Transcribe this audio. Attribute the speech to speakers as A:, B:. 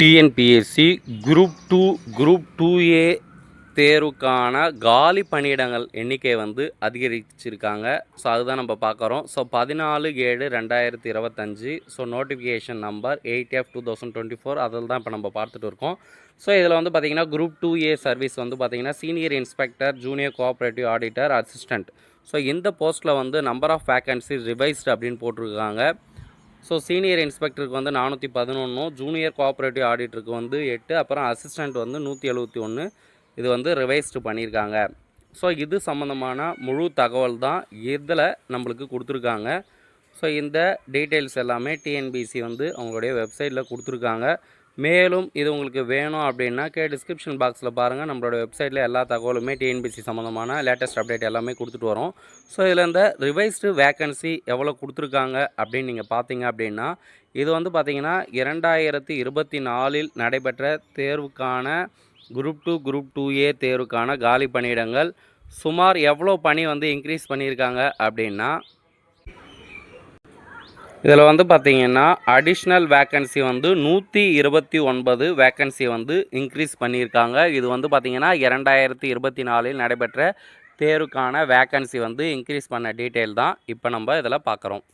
A: TNPSC group two group two A தேர்வுக்கான காலி பணியிடங்கள் எண்ணிக்கை வந்து அதிகரிச்சிருக்காங்க. ஸோ அதுதான் நம்ம பார்க்குறோம் ஸோ பதினாலு ஏழு ரெண்டாயிரத்தி இருபத்தஞ்சி. So notification number eight F two thousand twenty four அதில் தான் இப்போ நம்ம பார்த்துட்டு இருக்கோம். ஸோ இதில் வந்து பார்த்திங்கன்னா குரூப் டூ ஏ சர்வீஸ் வந்து பார்த்திங்கன்னா senior inspector junior cooperative auditor assistant so இந்த போஸ்ட்டில் வந்து நம்பர் ஆஃப் வேகன்சி ரிவைஸ்டு அப்படின்னு போட்டிருக்காங்க. ஸோ சீனியர் இன்ஸ்பெக்டருக்கு வந்து நானூற்றி பதினொன்றும் ஜூனியர் கோஆப்ரேட்டிவ் ஆடிட்டருக்கு வந்து எட்டு அப்புறம் அசிஸ்டண்ட் வந்து நூற்றி எழுபத்தி ஒன்று இது வந்து ரிவைஸ்டு பண்ணியிருக்காங்க. ஸோ இது சம்மந்தமான முழு தகவல் தான் இதில் நம்மளுக்கு கொடுத்துருக்காங்க. ஸோ இந்த டீட்டெயில்ஸ் எல்லாமே டிஎன்பிசி வந்து அவங்களுடைய வெப்சைட்டில் கொடுத்துருக்காங்க. மேலும் இது உங்களுக்கு வேணும் அப்படின்னா கே டிஸ்கிரிப்ஷன் பாக்ஸில் பாருங்கள் நம்மளோட வெப்சைட்டில் எல்லா தகவலுமே டிஎன்பிசி சம்மந்தமான லேட்டஸ்ட் அப்டேட் எல்லாமே கொடுத்துட்டு வரோம். ஸோ இதில் இந்த ரிவைஸ்டு வேக்கன்சி எவ்வளோ கொடுத்துருக்காங்க அப்படின்னு நீங்கள் பார்த்தீங்க அப்படின்னா இது வந்து பார்த்திங்கன்னா இரண்டாயிரத்தி இருபத்தி நாலில் நடைபெற்ற தேர்வுக்கான group two group two A தேர்வுக்கான காலி பணியிடங்கள். சுமார் எவ்வளோ பணி வந்து இன்க்ரீஸ் பண்ணியிருக்காங்க அப்படின்னா இதில் வந்து பார்த்தீங்கன்னா அடிஷ்னல் வேக்கன்சி வந்து நூற்றி இருபத்தி ஒன்பது வேக்கன்சி வந்து இன்க்ரீஸ் பண்ணியிருக்காங்க. இது வந்து பார்த்திங்கன்னா இரண்டாயிரத்தி இருபத்தி நாலில் நடைபெற்ற தேர்வுக்கான வேக்கன்சி வந்து இன்க்ரீஸ் பண்ண டீட்டெயில் தான். இப்போ நம்ம இதில் பார்க்குறோம்.